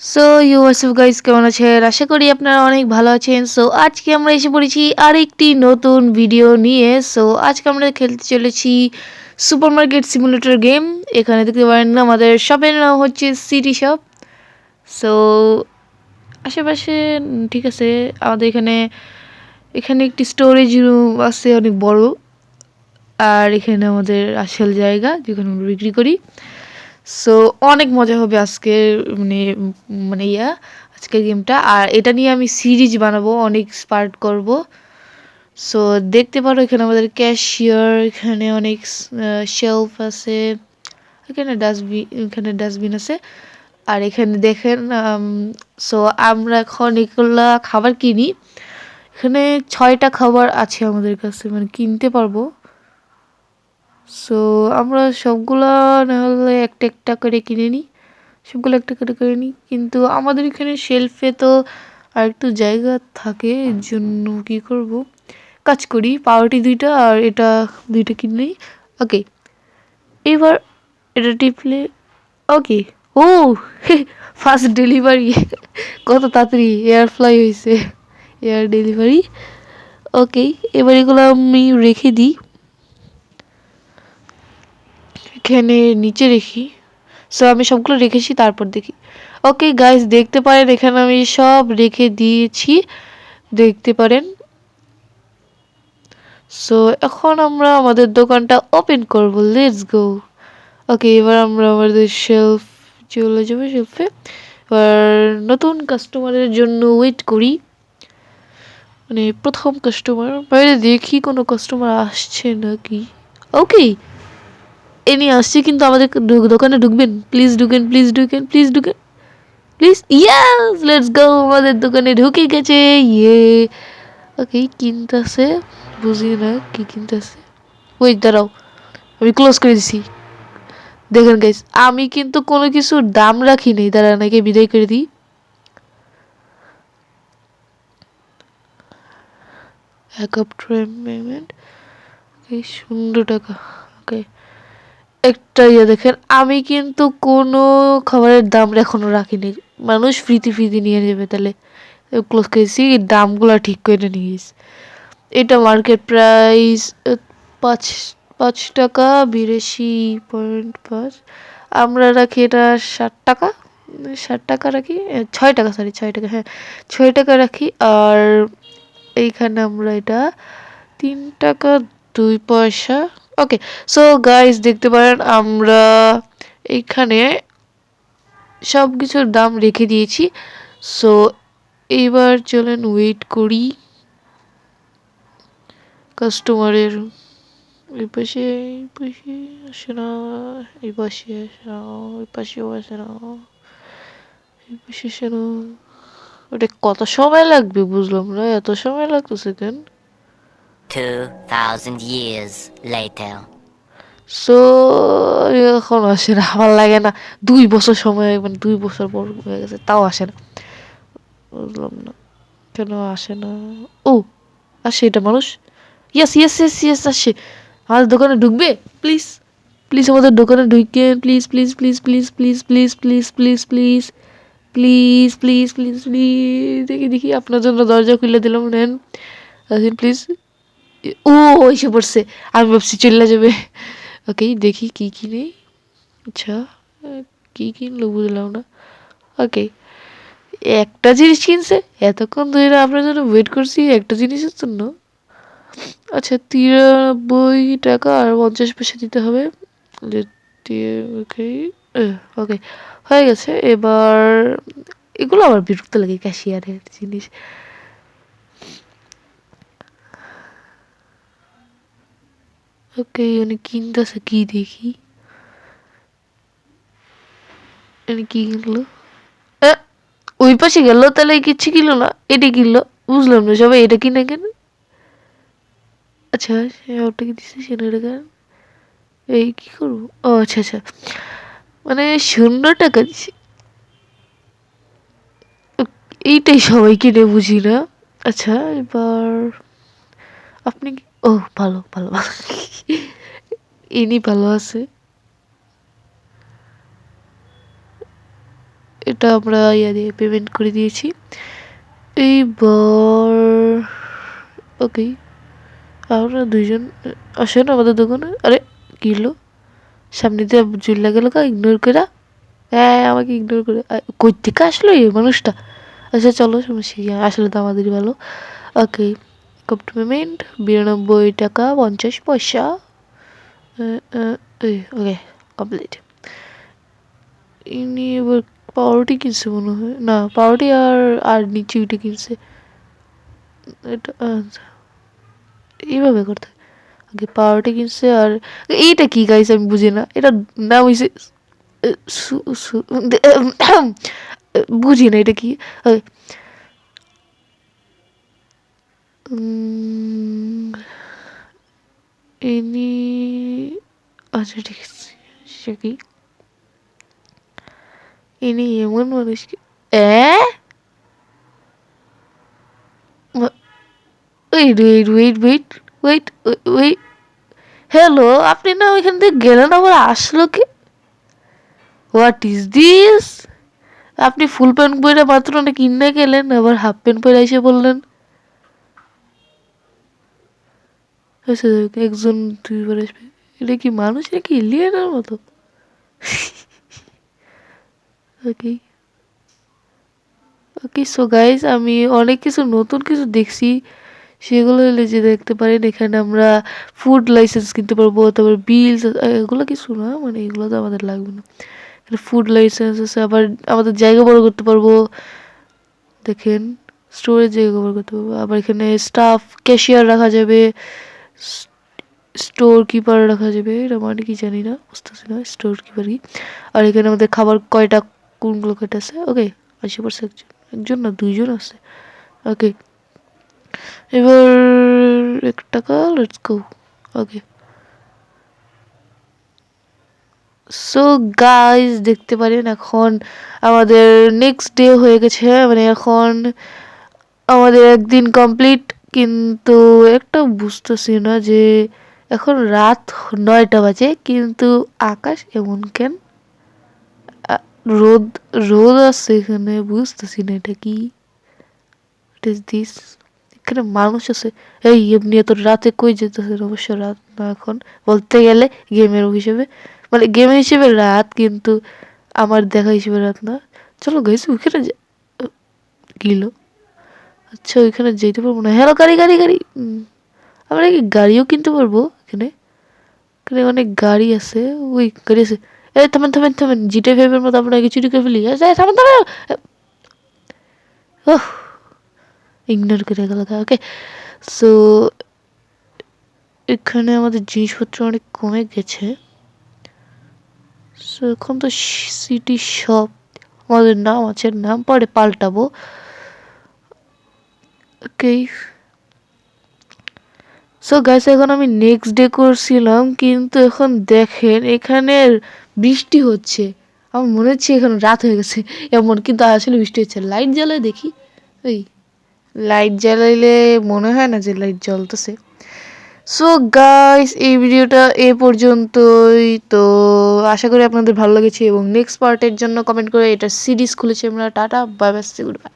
So you WhatsApp guys কেমন আছেন? আশা করি আপনারা অনেক ভালো আছেন। সো আজকে আমরা এসে পড়েছি আরেকটি নতুন ভিডিও নিয়ে। সো আজকে আমরা খেলতে চলেছি সুপার মার্কেট সিমুলেটর গেম। এখানে দেখতে পারেন আমাদের শপের নাম হচ্ছে সিটি শপ সো আশেপাশে, ঠিক আছে, আমাদের এখানে এখানে একটি স্টোরেজ রুম আছে অনেক বড়। আর এখানে আমাদের আসল জায়গা যেখানে আমরা বিক্রি করি। সো অনেক মজা হবে আজকে মানে মানে ইয়া, আজকের গেমটা আর এটা নিয়ে আমি সিরিজ বানাবো অনেক স্পার্ট করব। সো দেখতে পারো এখানে আমাদের ক্যাশিয়ার এখানে অনেক শেলফ আছে। এখানে ডাস্টবিন এখানে ডাস্টবিন আছে। আর এখানে দেখেন সো আমরা এখন এগুলা খাবার কিনি। এখানে ছয়টা খাবার আছে আমাদের কাছে মানে কিনতে পারব। সো আমরা সবগুলা না হলে একটা একটা করে কিনে নিই। সবগুলো একটা করে করে নিই। কিন্তু আমাদের এখানে শেলফে তো আর একটু জায়গা থাকে, এর জন্য কি করব? কাজ করি, পাউরুটি দুইটা আর এটা দুইটা কিনে নিই। ওকে এবার এটা টিপলে ওকে ও ফার্স্ট ডেলিভারি কত তাড়াতাড়ি এয়ার ফ্লাই হয়েছে এয়ার ডেলিভারি ওকে এবার এগুলো আমি রেখে দিই। এখানে নিচে রেখি। সো আমি সবগুলো রেখেছি, তারপর দেখি। ওকে গাইস দেখতে পারেন, এখানে আমি সব রেখে দিয়েছি। দেখতে পারেন। সো এখন আমরা আমাদের দোকানটা ওপেন করব। লেটস গো ওকে এবার আমরা আমাদের শেলফ চলে যাব শেলফে এবার নতুন কাস্টমারের জন্য ওয়েট করি। মানে প্রথম কাস্টমার বাইরে দেখি কোনো কাস্টমার আসছে নাকি। ওকে এ নিয়ে আসছি, কিন্তু আমাদের দোকানে ঢুকবেন? প্লিজ ঢুকেন প্লিজ ঢুকেন প্লিজ ঢুকেন। প্লিজ ইয়াস লেটস গো আমাদের দোকানে ঢুকে গেছে ইয়ে ওকে কিনতেছে? বুঝি না, কি কিনতেছে? ওই দাঁড়াও, আমি ক্লোজ করে দিছি। দেখেন গাইস আমি কিন্তু কোনো কিছুর দাম রাখি নেই। দাঁড়া নাকি বিদায় করে দিই। এক আপ পেমেন্ট সুন্দর টাকা ওকে একটা ইয়ে দেখেন, আমি কিন্তু কোনো খাবারের দাম এখনও রাখিনি। মানুষ ফ্রিতে ফ্রিতে নিয়ে যাবে তাহলে। ক্লোজ করেছি, দামগুলো ঠিক করে নিয়েছি। এটা মার্কেট প্রাইস পাঁচ পাঁচ টাকা, বিরাশি পয়েন্ট পাঁচ। আমরা রাখি এটা ষাট টাকা ষাট টাকা রাখি ছয় টাকা সরি ছয় টাকা হ্যাঁ ছয় টাকা রাখি। আর এইখানে আমরা এটা তিন টাকা, দুই পয়সা ওকে সো গাইস দেখতে পারেন, আমরা এইখানে সব কিছুর দাম রেখে দিয়েছি। সো এইবার চলেন ওয়েট করি। কাস্টমারের এই পাশে এই পাশে আসে না, এই পাশে আসে না ওই পাশেও আসে না, এই পাশে আসে না। ওটা কত সময় লাগবে বুঝলাম না, এত সময় লাগতেছে কেন? 2,000 years later. সো এখন আসে না আমার লাগে না দুই বছর সময় মানে দুই বছর পর হয়ে গেছে তাও আসে না বুঝলাম না কেন আসে না ও আসে এটা মানুষ ইয়েস ইয়েস ইয়েস ইয়েস আসে আমাদের দোকানে ঢুকবে প্লিজ প্লিজ আমাদের দোকানে ঢুকেন please please please please please please please please please please please please please দেখি দেখি আপনার জন্য দরজা খুলে দিলাম নেন আসেন প্লিজ ও এসে পড়ছে। আমি ভাবছি চলে যাবে। ওকে, দেখি কি কি নেই। আচ্ছা কি কিনলো বুঝলাম না। ওকে, একটা জিনিস কিনছে। এতক্ষণ ধরে আপনার জন্য ওয়েট করছি একটা জিনিসের জন্য। আচ্ছা তিরানব্বই টাকা আর পঞ্চাশ পয়সা দিতে হবে। ওকে ওকে, হয়ে গেছে। এবার, এগুলো আবার বিরক্ত লাগে ক্যাশিয়ারের জিনিস। ওকে উনি কিনতেছে কি দেখি? উনি কি কিনলো? ওই পাশে গেল, তাহলে কিচ্ছু কিনলো না, এটা কিনলো, বুঝলাম না, সবাই এটা কিনে কেন? আচ্ছা ওটা কি দিচ্ছে সেটা কেন এই কি করব? ও আচ্ছা আচ্ছা। মানে শূন্য টাকা দিছে। এইটাই সবাই কিনে বুঝি না। আচ্ছা এবার আপনি কি ও, ভালো ভালো ভালো। ইনি ভালো আছে। এটা আমরা ইয়া দিয়ে পেমেন্ট করে দিয়েছি। এইবার ওকে আমরা দুইজন আসেন আমাদের দোকানে। আরে, কি হলো? সামনে দিয়ে জুল্লা গেল কা ইগনোর করে হ্যাঁ আমাকে ইগনোর করে কই থেকে আসলো এই মানুষটা? আচ্ছা চলো সমস্যা আসলে তো আমাদেরই ভালো। ওকে কপ পেমেন্ট বিরানব্বই টাকা, পঞ্চাশ পয়সা। ওকে কমপ্লিট ইনি এবার পাউরুটি কিনছে মনে হয়। না, পাউরুটি আর আর নিচে উঠে কিনছে। এটা আচ্ছা। এইভাবে করতে। আগে পাউরুটি কিনছে আর, এইটা কি গাইছে আমি বুঝি না। এটা নাম সু- বুঝি না এটা কি। ইনি আচ্ছা ঠিক আছে, সে কি? ইনি এমন মানুষ কি? অ্যাঁ? Wait wait wait wait wait wait hello আপনি না ওইখান থেকে গেলেন, আবার আসলো কি? হোয়াট ইজ দিস আপনি ফুল প্যান্ট পরে মাত্র না কিনে গেলেন, আবার হাফ প্যান্ট পরে এসে বললেন আচ্ছা যাক, একজন দুইবার আসবে। এটা কি মানুষ? নাকি এলিয়েনের মতো? ওকে ওকে সো গাইজ আমি অনেক কিছু নতুন কিছু দেখছি। সেগুলো হলে যে দেখতে পারেন এখানে আমরা ফুড লাইসেন্স কিনতে পারব তারপর বিলস এগুলো কিছু না মানে এগুলো তো আমাদের লাগবে না। এখানে ফুড লাইসেন্স আছে আবার আমাদের জায়গা বড় করতে পারব। দেখেন স্টোরেজ জায়গা বড় করতে পারব। আবার এখানে স্টাফ ক্যাশিয়ার রাখা যাবে। স্টোর কিপার রাখা যাবে। এটা মানে কি জানি না, বুঝতেছি না স্টোর কিপার কি। আর এখানে আমাদের খাবার কয়টা কোনগুলো কয়টা আছে? ওকে আশি পার্সেন্ট একজন একজন না দুইজন আছে। ওকে এবার এক টাকা let's go okay so guys দেখতে পারেন এখন আমাদের নেক্সট ডে হয়ে গেছে। মানে এখন আমাদের একদিন কমপ্লিট কিন্তু একটা বুঝতেছি না যে এখন রাত নয়টা বাজে, কিন্তু আকাশ এমন কেন? রোদ রোদ আছে এখানে, বুঝতেছি না এটা কি? দিস এখানে মানুষ আছে। এই এমনি এত রাতে কই যেতেছে অবশ্য রাত না এখন? বলতে গেলে গেমের হিসেবে মানে গেম হিসেবে রাত, কিন্তু আমার দেখা হিসেবে রাত না। চলো গেছি ওইখানে যা- গেল। আচ্ছা ওইখানে যেতে পারব না। হ্যালো, গাড়ি গাড়ি গাড়ি। আমরা কি গাড়িও কিনতে পারব এখানে? এখানে অনেক গাড়ি আছে। ওই গাড়ি আছে। এই, থামেন থামেন থামেন। জিটে মতো আমরা চুরি করে ফেলি। থামেন থামেন। ওহ ইগনোর করে গেল ওকে সো এখানে আমাদের জিনিসপত্র অনেক কমে গেছে। সো এখন তো সিটি শপ আমাদের নাম আছে, নাম পরে পাল্টাবো। ওকে সো গাইস এখন আমি নেক্সট ডে করছিলাম, কিন্তু এখন দেখেন এখানে বৃষ্টি হচ্ছে। আমার মনে হচ্ছে এখন রাত হয়ে গেছে, এমন কিন্তু আসলে বৃষ্টি হচ্ছে। লাইট জ্বালায় দেখি। ওই লাইট জ্বালাইলে মনে হয় না যে লাইট জ্বলতেছে। সো গাইস এই ভিডিওটা এ পর্যন্তই। তো, আশা করি আপনাদের ভালো লেগেছে এবং নেক্সট পার্টের জন্য কমেন্ট করে এটা সিরিজ খুলেছি আমরা। Tata bye bye goodbye